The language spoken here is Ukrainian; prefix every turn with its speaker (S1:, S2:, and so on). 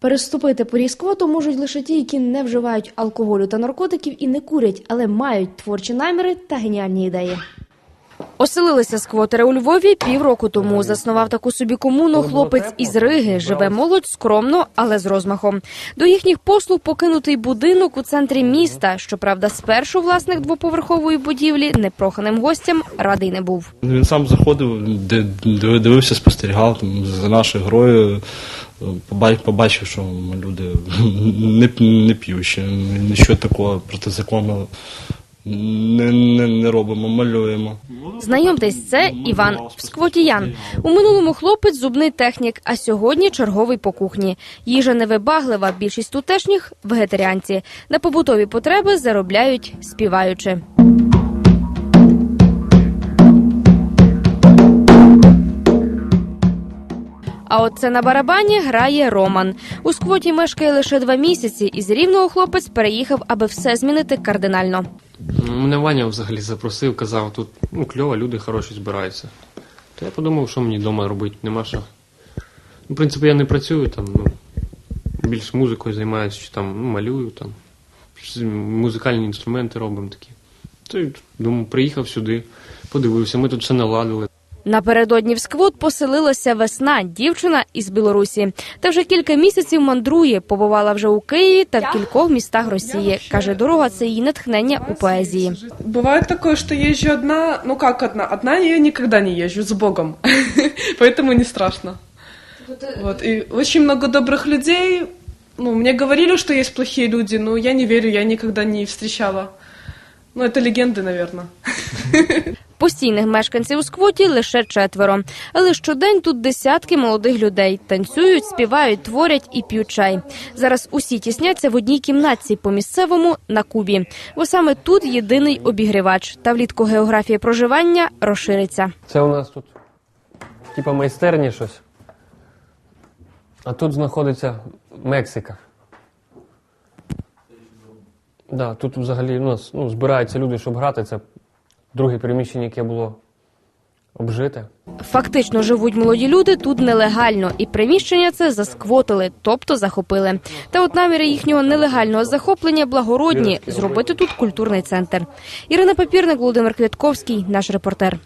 S1: Переступити поріз квоту можуть лише ті, які не вживають алкоголю та наркотиків і не курять, але мають творчі наміри та геніальні ідеї. Оселилися сквотери у Львові півроку тому. Заснував таку собі комуну хлопець із Риги. Живе молодь скромно, але з розмахом. До їхніх послуг покинутий будинок у центрі міста. Щоправда, спершу власник двоповерхової будівлі непроханим гостям радий не був.
S2: Він сам заходив, дивився, спостерігав там, за нашою грою. Побачив, що люди не, не п'ющі, нічого такого протизаконного не, не, не робимо, малюємо.
S1: Знайомтесь, це Іван Сквотіян. У минулому хлопець зубний технік, а сьогодні черговий по кухні. Їжа невибаглива, більшість тутешніх вегетаріанці. На побутові потреби заробляють співаючи. А от це на барабані грає Роман. У сквоті мешкає лише два місяці, і з рівного хлопець переїхав, аби все змінити кардинально.
S3: Мене Ваня взагалі запросив, казав, тут ну, кльово, люди хороші збираються. То я подумав, що мені вдома робити, нема що. Ну, в принципі, я не працюю там, ну, більш музикою займаюся, чи там ну, малюю, там, музикальні інструменти робимо такі. То й думаю, приїхав сюди, подивився, ми тут все наладили.
S1: Напередодні в сквот поселилася весна, дівчина із Білорусі. Та вже кілька місяців мандрує. Побувала вже у Києві та в кількох містах Росії. каже, дорога це її натхнення у поезії.
S4: Бывает такое, что езжу одна, ну как одна? Одна я никогда не езжу, с Богом. Поэтому не страшно. Вот, и очень много добрых людей. Ну, мне говорили, что есть плохие люди, но я не верю, я никогда не встречала. Ну, это легенды, наверное.
S1: Постійних мешканців у сквоті лише четверо. Але щодень тут десятки молодих людей танцюють, співають, творять і п'ють чай. Зараз усі тісняться в одній кімнатці по місцевому на Кубі, бо саме тут єдиний обігрівач. Та влітку географія проживання розшириться.
S3: Це у нас тут, типа майстерні щось. А тут знаходиться Мексика. Да, тут взагалі у нас ну, збираються люди, щоб грати. Це друге приміщення, яке було обжите.
S1: Фактично живуть молоді люди тут нелегально, і приміщення це засквотили, тобто захопили. Та от наміри їхнього нелегального захоплення благородні зробити тут культурний центр. Ірина Папірник, Володимир Квятковський, наш репортер.